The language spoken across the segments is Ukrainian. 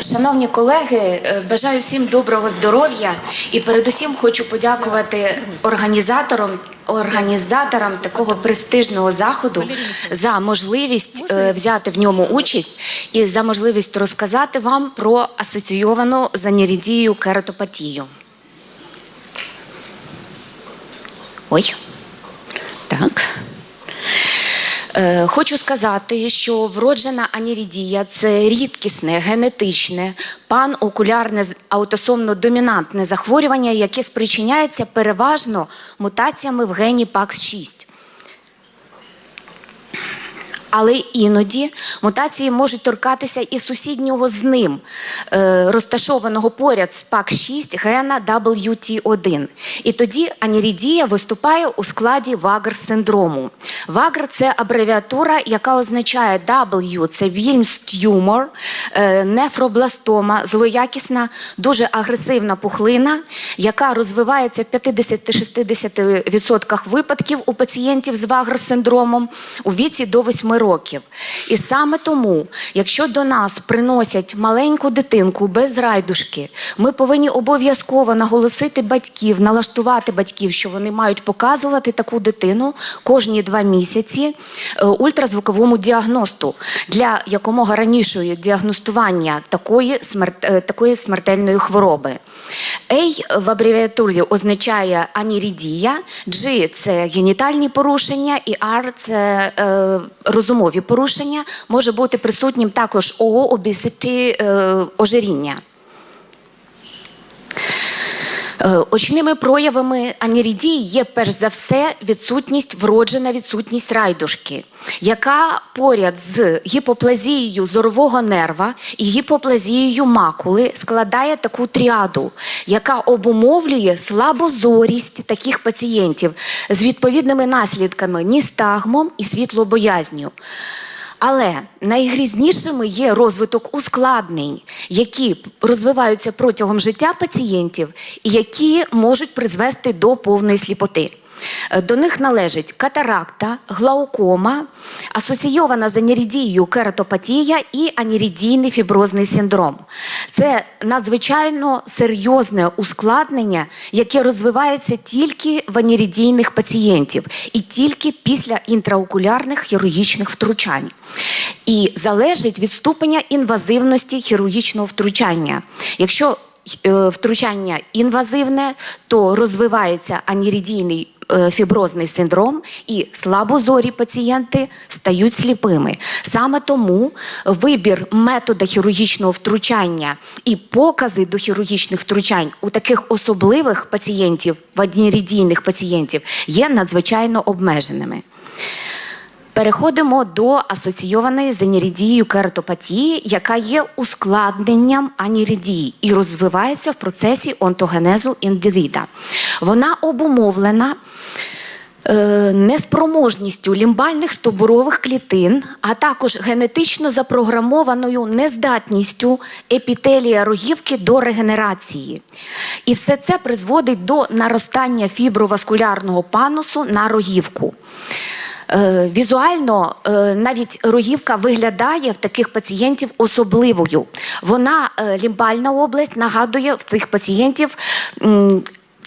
Шановні колеги, е, бажаю всім доброго здоров'я і передусім хочу подякувати організаторам. Організаторам такого престижного заходу за можливість е, взяти в ньому участь і за можливість розказати вам про асоційовану з анірідією кератопатію. Ой, так. Е, Хочу сказати, що вроджена анірідія це рідкісне, генетичне, панокулярне з- аутосомно-домінантне захворювання, яке спричиняється переважно мутаціями в гені ПАКС-6. Але іноді мутації можуть торкатися і сусіднього з ним, е, розташованого поряд з ПАК-6 гена WT1. І тоді анірідія виступає у складі Вагр-синдрому. Вагр це абревіатура, яка означає W – це Wilms tumor, е, нефробластома, злоякісна, дуже агресивна пухлина, яка розвивається в 50-60% випадків у пацієнтів з Вагр-синдромом у віці до 8 років. І саме тому, якщо до нас приносять маленьку дитинку без райдушки, ми повинні обов'язково наголосити батьків, налаштувати батьків, що вони мають показувати таку дитину кожні два місяці е, ультразвуковому діагносту для якомога ранішого діагностування такої, смерт, е, такої смертельної хвороби. A в абревіатурі означає анірідія, G – це генітальні порушення, і R – це е, розумові порушення. Може бути присутнім також ООО, обіситі, е, ожиріння. Е, Очними проявами анірідії є перш за все відсутність, вроджена відсутність райдушки, яка поряд з гіпоплазією зорового нерва і гіпоплазією макули складає таку тріаду, яка обумовлює слабозорість таких пацієнтів з відповідними наслідками ністагмом і світлобоязню. Але найгрізнішими є розвиток ускладнень, які розвиваються протягом життя пацієнтів і які можуть призвести до повної сліпоти. Е, До них належать катаракта, глаукома, асоційована з анірідією кератопатія і анірідійний фіброзний синдром. Це надзвичайно серйозне ускладнення, яке розвивається тільки в анірідійних пацієнтів і тільки після інтраокулярних хірургічних втручань. І залежить від ступеня інвазивності хірургічного втручання. Якщо е, втручання інвазивне, то розвивається анірідійний фіброзний синдром, і слабозорі пацієнти стають сліпими. Саме тому вибір метода хірургічного втручання і покази до хірургічних втручань у таких особливих пацієнтів, в анірідійних пацієнтів, є надзвичайно обмеженими. Переходимо до асоційованої з анірідією кератопатії, яка є ускладненням аніридії і розвивається в процесі онтогенезу індивіда. Вона обумовлена е, неспроможністю лімбальних стобурових клітин, а також генетично запрограмованою нездатністю епітелія рогівки до регенерації. І все це призводить до наростання фіброваскулярного панусу на рогівку. Е, Візуально е, навіть рогівка виглядає в таких пацієнтів особливою. Вона е, лімбальна область нагадує в цих пацієнтів.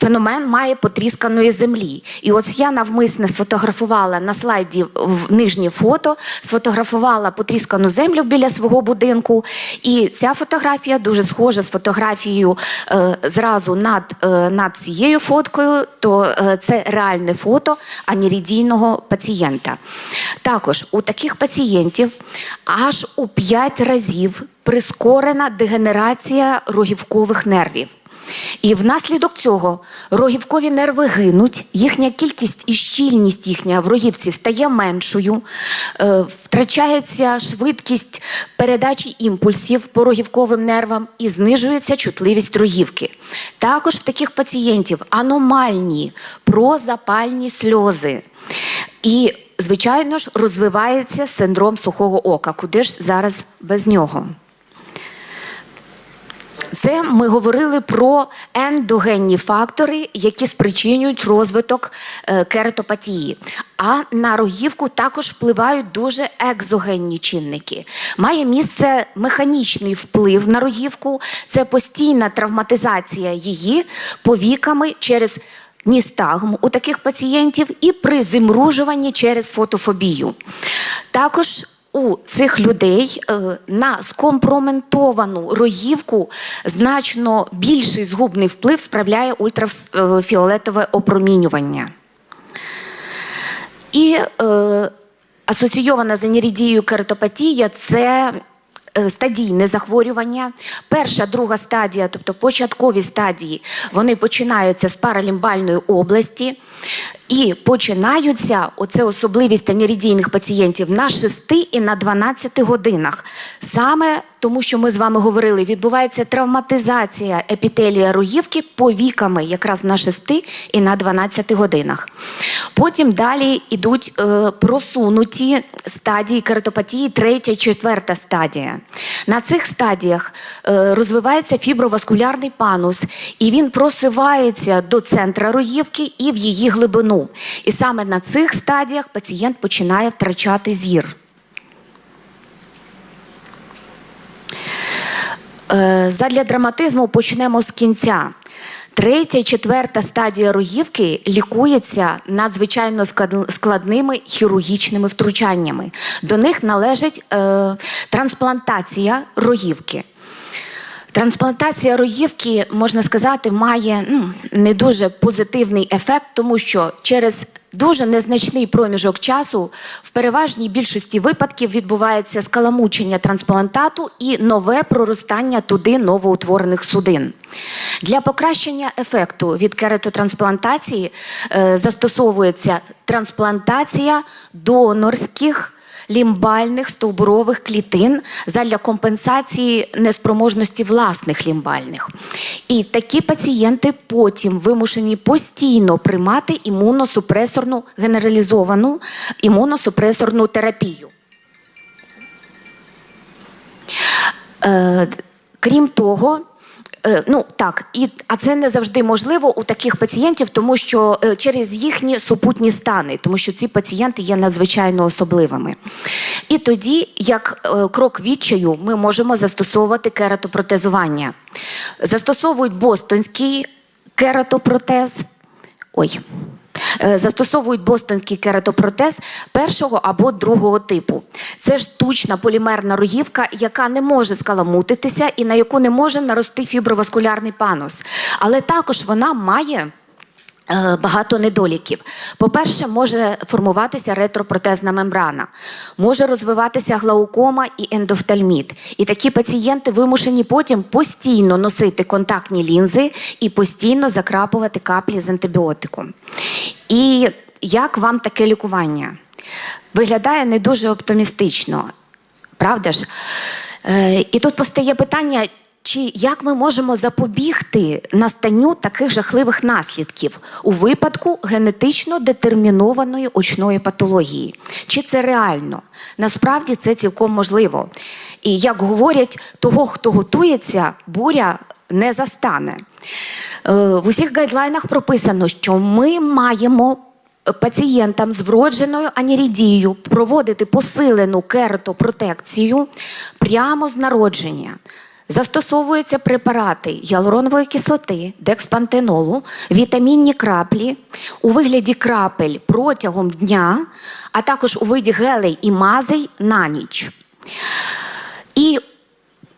Феномен має потрісканої землі. І ось я навмисне сфотографувала на слайді в нижнє фото, сфотографувала потріскану землю біля свого будинку. І ця фотографія дуже схожа з фотографією е, зразу над, е, над цією фоткою, то е, це реальне фото анірідійного пацієнта. Також у таких пацієнтів аж у 5 разів прискорена дегенерація рогівкових нервів. І внаслідок цього рогівкові нерви гинуть, їхня кількість і щільність їхня в рогівці стає меншою, е, втрачається швидкість передачі імпульсів по рогівковим нервам і знижується чутливість рогівки. Також в таких пацієнтів аномальні прозапальні сльози. І, звичайно ж, розвивається синдром сухого ока. Куди ж зараз без нього? Це ми говорили про ендогенні фактори, які спричинюють розвиток е, кератопатії. А на рогівку також впливають дуже екзогенні чинники. Має місце механічний вплив на рогівку, це постійна травматизація її повіками через ністагм у таких пацієнтів і при зимружуванні через фотофобію. Також у цих людей е, на скомпроментовану рогівку значно більший згубний вплив справляє ультрафіолетове опромінювання. І е, асоційована з анірідією кератопатія це е, стадійне захворювання. Перша, друга стадія, тобто початкові стадії, вони починаються з паралімбальної області. І починаються оце особливість анірідійних пацієнтів на 6 і на 12 годинах. Саме тому, що ми з вами говорили, відбувається травматизація епітелія рогівки повіками якраз на 6 і на 12 годинах. Потім далі йдуть е, просунуті стадії кератопатії, третя, четверта стадія. На цих стадіях е, розвивається фіброваскулярний панус, і він просивається до центра рогівки і в її глибину. І саме на цих стадіях пацієнт починає втрачати зір. Е, Задля драматизму почнемо з кінця. Третя і четверта стадія рогівки лікується надзвичайно складними хірургічними втручаннями. До них належить е, трансплантація рогівки. Трансплантація рогівки, можна сказати, має ну, не дуже позитивний ефект, тому що через дуже незначний проміжок часу в переважній більшості випадків відбувається скаламучення трансплантату і нове проростання туди новоутворених судин. Для покращення ефекту від кератотрансплантації е, застосовується трансплантація донорських лімбальних стовбурових клітин задля компенсації неспроможності власних лімбальних. І такі пацієнти потім вимушені постійно приймати імуносупресорну генералізовану імуносупресорну терапію. Е, крім того, е, ну так, і, а це не завжди можливо у таких пацієнтів, тому що е, через їхні супутні стани, тому що ці пацієнти є надзвичайно особливими. І тоді, як е, крок відчаю, ми можемо застосовувати кератопротезування. Застосовують бостонський кератопротез. Ой. Е, Застосовують бостонський кератопротез першого або другого типу. Це штучна полімерна рогівка, яка не може скаламутитися і на яку не може нарости фіброваскулярний панус. Але також вона має. Е, Багато недоліків. По-перше, може формуватися ретропротезна мембрана, може розвиватися глаукома і ендофтальміт. І такі пацієнти вимушені потім постійно носити контактні лінзи і постійно закрапувати каплі з антибіотиком. І як вам таке лікування? Виглядає не дуже оптимістично, правда ж? Е, і тут постає питання, чи як ми можемо запобігти настанню таких жахливих наслідків у випадку генетично детермінованої очної патології? Чи це реально? Насправді це цілком можливо. І як говорять, того, хто готується, буря не застане. Е, В усіх гайдлайнах прописано, що ми маємо пацієнтам з вродженою анірідією проводити посилену кератопротекцію прямо з народження. Застосовуються препарати гіалуронової кислоти, декспантенолу, вітамінні краплі у вигляді крапель протягом дня, а також у виді гелей і мазей на ніч. І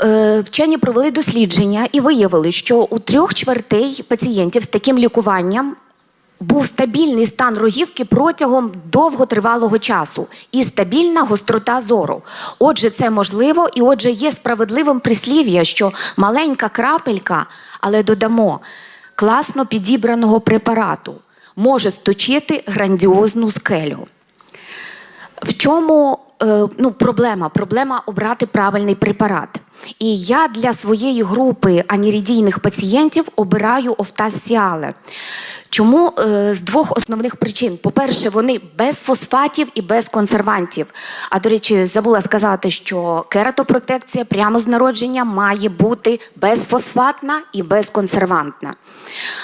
е, вчені провели дослідження і виявили, що у трьох чвертей пацієнтів з таким лікуванням був стабільний стан рогівки протягом довготривалого часу і стабільна гострота зору. Отже, це можливо, і отже, є справедливим прислів'я, що маленька крапелька, але додамо класно підібраного препарату може сточити грандіозну скелю. В чому ну, проблема? Проблема обрати правильний препарат. І я для своєї групи анірідійних пацієнтів обираю офтаз-сіале. Чому Е, з двох основних причин? По-перше, вони без фосфатів і без консервантів. А до речі, забула сказати, що кератопротекція прямо з народження має бути безфосфатна і безконсервантна.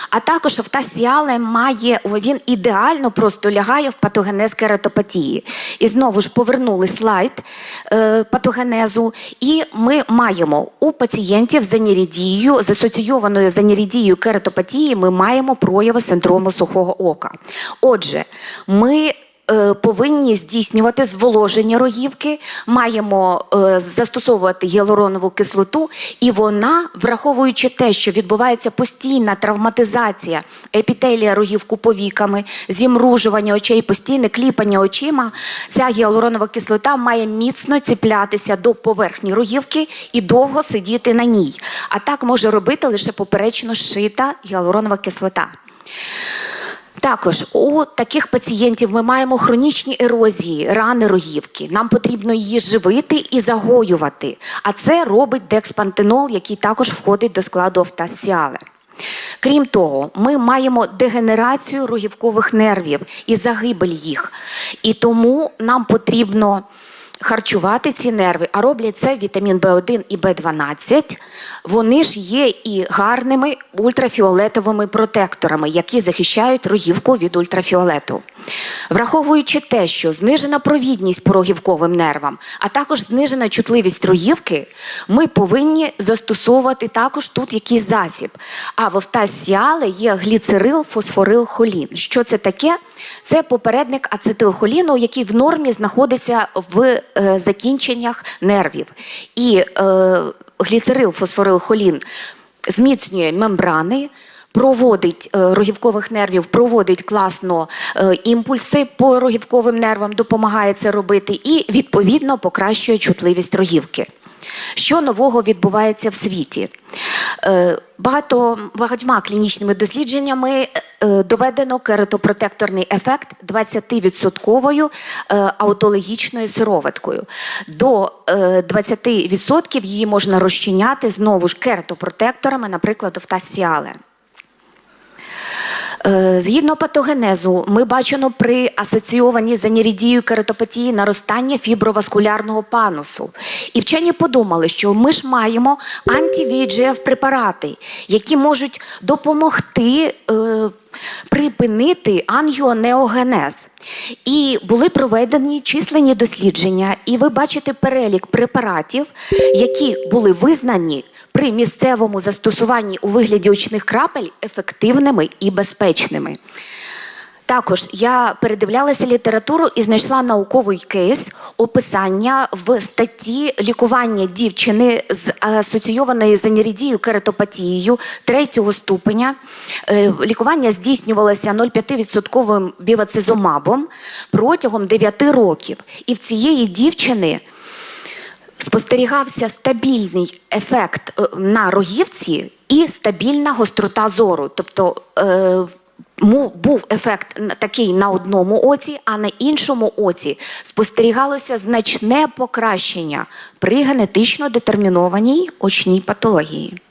А також офтасіале має, він ідеально просто лягає в патогенез кератопатії. І знову ж повернули слайд е, патогенезу, і ми маємо у пацієнтів з анірідією, з асоційованою з анірідією кератопатії, ми маємо прояви синдрому сухого ока. Отже, ми повинні здійснювати зволоження рогівки, маємо е, застосовувати гіалуронову кислоту, і вона, враховуючи те, що відбувається постійна травматизація епітелія рогівку повіками, зімружування очей, постійне кліпання очима, ця гіалуронова кислота має міцно ціплятися до поверхні рогівки і довго сидіти на ній. А так може робити лише поперечно зшита гіалуронова кислота. Також у таких пацієнтів ми маємо хронічні ерозії, рани рогівки. Нам потрібно її живити і загоювати. А це робить декспантенол, який також входить до складу офтасіале. Крім того, ми маємо дегенерацію рогівкових нервів і загибель їх. І тому нам потрібно харчувати ці нерви, а роблять це вітамін В1 і В12. Вони ж є і гарними ультрафіолетовими протекторами, які захищають рогівку від ультрафіолету. Враховуючи те, що знижена провідність по рогівковим нервам, а також знижена чутливість рогівки, ми повинні застосовувати також тут якийсь засіб. А в офтасіале є гліцерил, фосфорил, холін. Що це таке? Це попередник ацетилхоліну, який в нормі знаходиться в закінченнях нервів. І е, гліцерил, фосфорил, холін зміцнює мембрани. Проводить е, рогівкових нервів, проводить класно е, імпульси по рогівковим нервам, допомагає це робити, і відповідно покращує чутливість рогівки. Що нового відбувається в світі? Е, Багато, багатьма клінічними дослідженнями е, доведено кератопротекторний ефект 20% е, аутологічною сироваткою. До е, 20% її можна розчиняти знову ж кератопротекторами, наприклад, офтасіале. Е, Згідно патогенезу, ми бачимо при асоційованій з анірідією кератопатії наростання фіброваскулярного панусу. І вчені подумали, що ми ж маємо анті-VEGF препарати, які можуть допомогти е, припинити ангіонеогенез. І були проведені численні дослідження, і ви бачите перелік препаратів, які були визнані при місцевому застосуванні у вигляді очних крапель ефективними і безпечними. Також я передивлялася літературу і знайшла науковий кейс описання в статті лікування дівчини з асоційованої з анірідією кератопатією третього ступеня. Е, Лікування здійснювалося 0,5% бівацизомабом протягом 9 років. І в цієї дівчини спостерігався стабільний ефект е, на рогівці і стабільна гострота зору. Тобто е, був ефект такий на одному оці, а на іншому оці спостерігалося значне покращення при генетично детермінованій очній патології.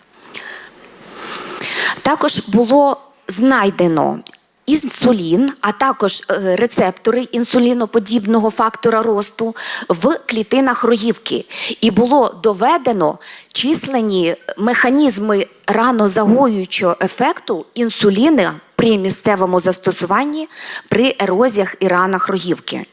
Також було знайдено інсулін, а також е, рецептори інсуліноподібного фактора росту в клітинах рогівки. І було доведено численні механізми ранозагоюючого ефекту інсуліна при місцевому застосуванні при ерозіях і ранах рогівки.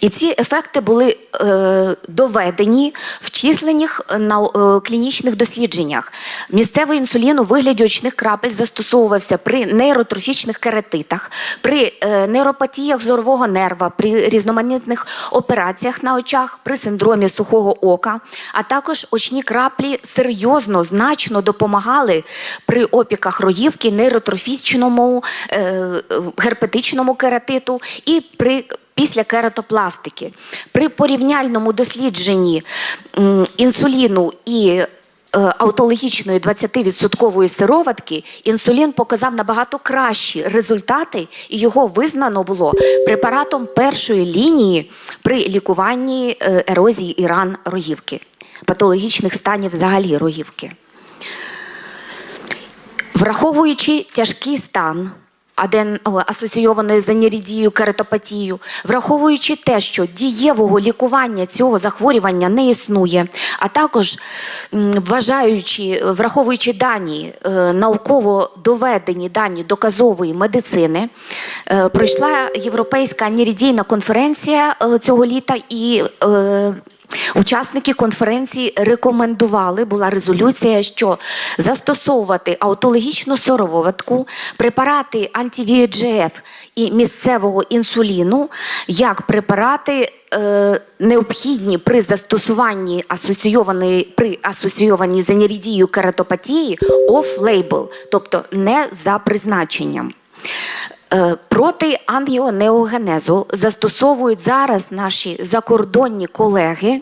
І ці ефекти були е, доведені в численних е, нау- е, клінічних дослідженнях. Місцевий інсулін у вигляді очних крапель застосовувався при нейротрофічних кератитах, при е, нейропатіях зорового нерва, при різноманітних операціях на очах, при синдромі сухого ока, а також очні краплі серйозно, значно допомагали при опіках рогівки, нейротрофічному, е, герпетичному кератиту і при після кератопластики. При порівняльному дослідженні інсуліну і е, аутологічної 20% сироватки інсулін показав набагато кращі результати, і його визнано було препаратом першої лінії при лікуванні е, ерозії і ран рогівки, патологічних станів взагалі рогівки. Враховуючи тяжкий стан аден, асоційованої з анірідією кератопатією, враховуючи те, що дієвого лікування цього захворювання не існує, а також вважаючи, враховуючи дані, е, науково доведені дані доказової медицини, е, пройшла Європейська анірідійна конференція е, цього літа і Учасники конференції рекомендували, була резолюція, що застосовувати аутологічну сироватку, препарати анти-VEGF і місцевого інсуліну як препарати е, необхідні при застосуванні асоційованої при асоційованій з анірідією кератопатії off-label, тобто не за призначенням. Е, Проти ангіонеогенезу застосовують зараз наші закордонні колеги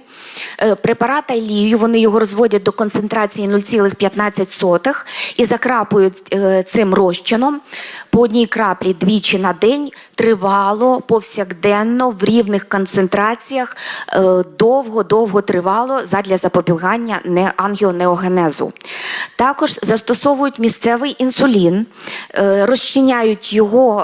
е, препарат Айлію, вони його розводять до концентрації 0,15 і закрапують е, цим розчином по одній краплі двічі на день тривало, повсякденно, в рівних концентраціях, довго-довго тривало задля запобігання не- ангіонеогенезу. Також застосовують місцевий інсулін, розчиняють його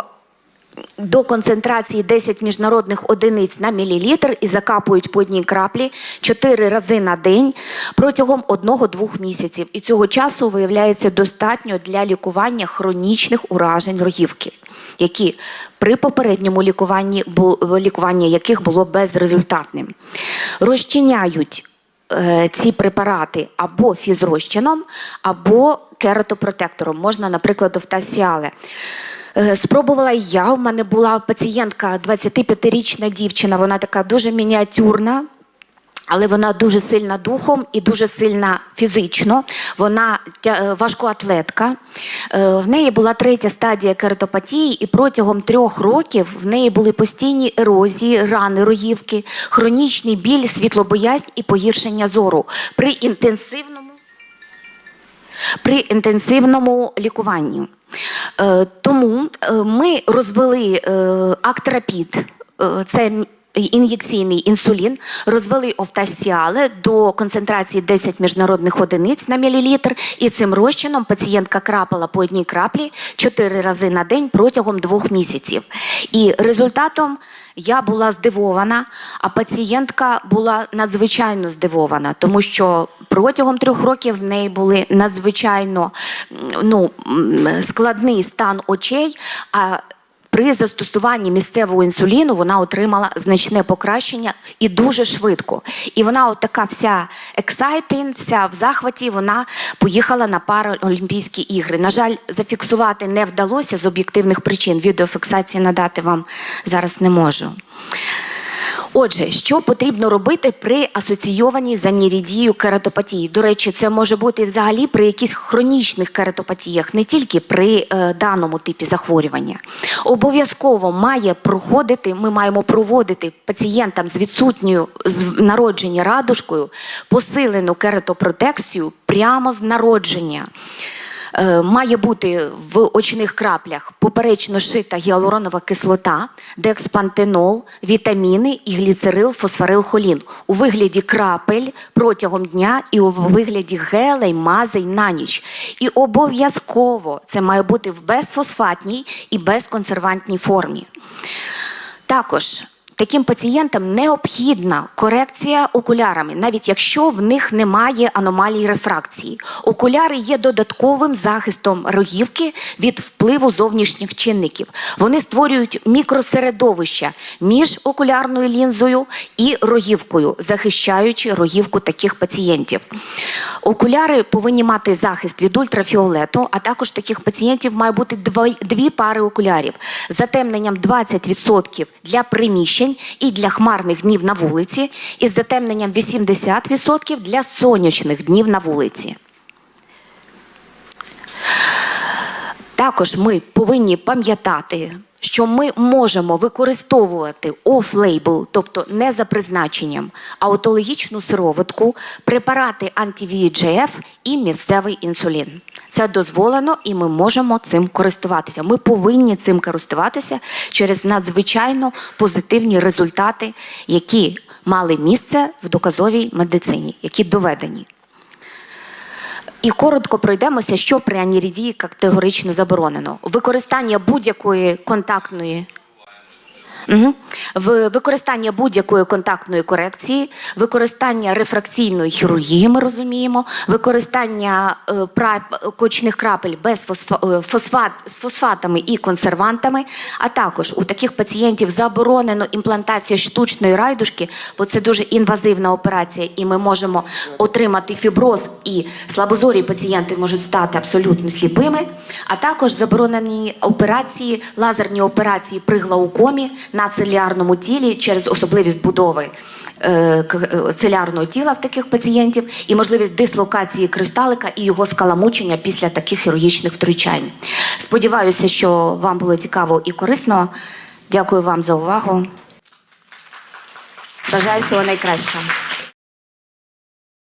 до концентрації 10 міжнародних одиниць на мілілітр і закапують по одній краплі 4 рази на день протягом 1-2 місяців. І цього часу виявляється достатньо для лікування хронічних уражень рогівки, які при попередньому лікуванні лікування яких було безрезультатним. Розчиняють е, ці препарати або фізрозчином, або кератопротектором. Можна, наприклад, офтасіале. Е, Спробувала я. У мене була пацієнтка, 25-річна дівчина, вона така дуже мініатюрна. Але вона дуже сильна духом і дуже сильна фізично. Вона е, важкоатлетка. Е, В неї була третя стадія кератопатії, і протягом трьох років в неї були постійні ерозії, рани рогівки, хронічний біль, світлобоязнь і погіршення зору при інтенсивному при інтенсивному лікуванні. Е, Тому е, ми розвели е, актрапід, це ін'єкційний інсулін, розвели офтасіале до концентрації 10 міжнародних одиниць на мілілітр, і цим розчином пацієнтка крапала по одній краплі 4 рази на день протягом двох місяців. І результатом я була здивована, а пацієнтка була надзвичайно здивована, тому що протягом трьох років в неї були надзвичайно ну, складний стан очей. А при застосуванні місцевого інсуліну вона отримала значне покращення і дуже швидко. І вона, от така вся ексайтин, вся в захваті, вона поїхала на Паралімпійські ігри. На жаль, зафіксувати не вдалося з об'єктивних причин. Відеофіксації надати вам зараз не можу. Отже, що потрібно робити при асоційованій з анірідією кератопатії? До речі, це може бути взагалі при якихось хронічних кератопатіях, не тільки при е, даному типі захворювання. Обов'язково має проходити, ми маємо проводити пацієнтам з відсутньою з народження радужкою посилену кератопротекцію прямо з народження. Е, Має бути в очних краплях поперечно шита гіалуронова кислота, декспантенол, вітаміни і гліцерил, фосфорилхолін у вигляді крапель протягом дня і у вигляді гелей, мазей на ніч. І обов'язково це має бути в безфосфатній і безконсервантній формі. Також таким пацієнтам необхідна корекція окулярами, навіть якщо в них немає аномалій рефракції. Окуляри є додатковим захистом рогівки від впливу зовнішніх чинників. Вони створюють мікросередовища між окулярною лінзою і рогівкою, захищаючи рогівку таких пацієнтів. Окуляри повинні мати захист від ультрафіолету, а також таких пацієнтів має бути дві пари окулярів затемненням 20% для приміщень і для хмарних днів на вулиці, і з затемненням 80% для сонячних днів на вулиці. Також ми повинні пам'ятати, що ми можемо використовувати оф-лейбл, тобто не за призначенням, аутологічну сироватку, препарати анті-VEGF і місцевий інсулін. Це дозволено, і ми можемо цим користуватися. Ми повинні цим користуватися через надзвичайно позитивні результати, які мали місце в доказовій медицині, які доведені. І коротко пройдемося, що при анірідії категорично заборонено. Використання будь-якої контактної. Угу. Використання будь-якої контактної корекції, використання рефракційної хірургії, ми розуміємо, використання е, кочних крапель без е, фосфат, з фосфатами і консервантами, а також у таких пацієнтів заборонено імплантація штучної райдушки, бо це дуже інвазивна операція, і ми можемо отримати фіброз, і слабозорі пацієнти можуть стати абсолютно сліпими. А також заборонені операції, лазерні операції при глаукомі на целярному тілі через особливість будови е, е, целярного тіла в таких пацієнтів і можливість дислокації кришталика і його скаламучення після таких хірургічних втручань. Сподіваюся, що вам було цікаво і корисно. Дякую вам за увагу. Бажаю всього найкращого.